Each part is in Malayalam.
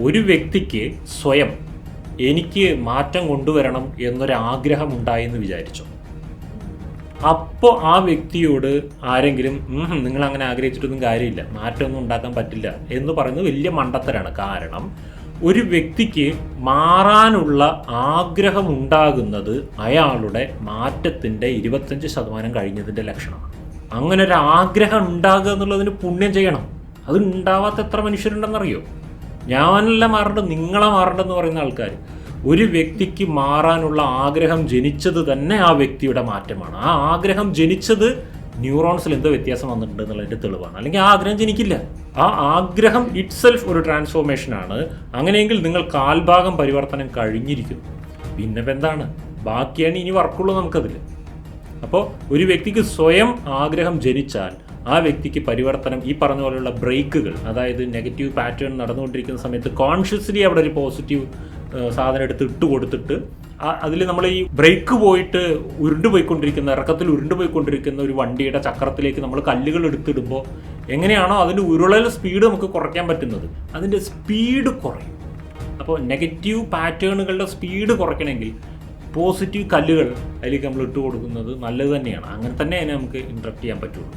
ഒരു വ്യക്തിക്ക് സ്വയം എനിക്ക് മാറ്റം കൊണ്ടുവരണം എന്നൊരു ആഗ്രഹം ഉണ്ടായെന്ന് വിചാരിച്ചു? അപ്പോൾ ആ വ്യക്തിയോട് ആരെങ്കിലും നിങ്ങൾ അങ്ങനെ ആഗ്രഹിച്ചിട്ടൊന്നും കാര്യമില്ല മാറ്റമൊന്നും ഉണ്ടാക്കാൻ പറ്റില്ല എന്ന് പറയുന്നത് വലിയ മണ്ടത്തരാണ്. കാരണം ഒരു വ്യക്തിക്ക് മാറാനുള്ള ആഗ്രഹം ഉണ്ടാകുന്നത് അയാളുടെ മാറ്റത്തിന്റെ ഇരുപത്തഞ്ച് ശതമാനം കഴിഞ്ഞതിന്റെ ലക്ഷണമാണ്. അങ്ങനെ ഒരു ആഗ്രഹം ഉണ്ടാകുക എന്നുള്ളതിന് പുണ്യം ചെയ്യണം. അത് ഉണ്ടാവാത്ത എത്ര മനുഷ്യരുണ്ടെന്നറിയോ? ഞാനല്ല മാറേണ്ടത് നിങ്ങളെ മാറേണ്ടതെന്ന് പറയുന്ന ആൾക്കാർ ഒരു വ്യക്തിക്ക് മാറാനുള്ള ആഗ്രഹം ജനിച്ചത് തന്നെ ആ വ്യക്തിയുടെ മാറ്റമാണ്. ആ ആഗ്രഹം ജനിച്ചത് ന്യൂറോൺസിൽ എന്തോ വ്യത്യാസം വന്നിട്ടുണ്ട് എന്നുള്ളതിന്റെ തെളിവാണ്. അല്ലെങ്കിൽ ആ ആഗ്രഹം ജനിക്കില്ല. ആ ആഗ്രഹം ഇറ്റ്സെൽഫ് ഒരു ട്രാൻസ്ഫോർമേഷൻ ആണ് അങ്ങനെയെങ്കിൽ നിങ്ങൾ കാൽഭാഗം പരിവർത്തനം കഴിഞ്ഞിരിക്കുന്നു. പിന്നെ എന്താണ്? ബാക്കിയാണ് ഇനി വർക്കുള്ളൂ നമുക്കതിൽ അപ്പോൾ ഒരു വ്യക്തിക്ക് സ്വയം ആഗ്രഹം ജനിച്ചാൽ ആ വ്യക്തിക്ക് പരിവർത്തനം ഈ പറഞ്ഞ പോലെയുള്ള ബ്രേക്കുകൾ അതായത് നെഗറ്റീവ് പാറ്റേൺ നടന്നുകൊണ്ടിരിക്കുന്ന സമയത്ത് കോൺഷ്യസ്ലി അവിടെ ഒരു പോസിറ്റീവ് സാധനം എടുത്ത് ഇട്ട് കൊടുത്തിട്ട് അതിൽ നമ്മൾ ഈ ബ്രേക്ക് പോയിട്ട് ഉരുണ്ടുപോയിക്കൊണ്ടിരിക്കുന്ന ഇറക്കത്തിൽ ഉരുണ്ടുപോയിക്കൊണ്ടിരിക്കുന്ന ഒരു വണ്ടിയുടെ ചക്രത്തിലേക്ക് നമ്മൾ കല്ലുകൾ എടുത്തിടുമ്പോൾ എങ്ങനെയാണോ അതിന്റെ ഉരുളൽ സ്പീഡ് നമുക്ക് കുറയ്ക്കാൻ പറ്റുന്നത്. അതിന്റെ സ്പീഡ് കുറയും. അപ്പോൾ നെഗറ്റീവ് പാറ്റേണുകളുടെ സ്പീഡ് കുറയ്ക്കണമെങ്കിൽ പോസിറ്റീവ് കല്ലുകൾ അതിലേക്ക് നമ്മൾ ഇട്ട് കൊടുക്കുന്നത് നല്ലത് തന്നെയാണ്. അങ്ങനെ തന്നെ അതിനെ നമുക്ക് ഇൻട്രപ്റ്റ് ചെയ്യാൻ പറ്റുള്ളൂ.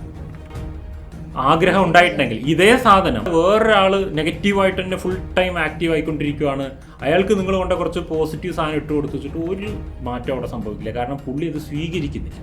ആഗ്രഹം ഉണ്ടായിട്ടുണ്ടെങ്കിൽ ഇതേ സാധനം വേറൊരാൾ നെഗറ്റീവായിട്ട് തന്നെ ഫുൾ ടൈം ആക്റ്റീവ് ആയിക്കൊണ്ടിരിക്കുകയാണ് അയാൾക്ക് നിങ്ങൾ കൊണ്ട കുറച്ച് പോസിറ്റീവ് സാധനം ഇട്ട് കൊടുത്തിട്ട് ഒരു മാറ്റം അവിടെ സംഭവിക്കില്ല. കാരണം പുള്ളി ഇത് സ്വീകരിക്കുന്നില്ല.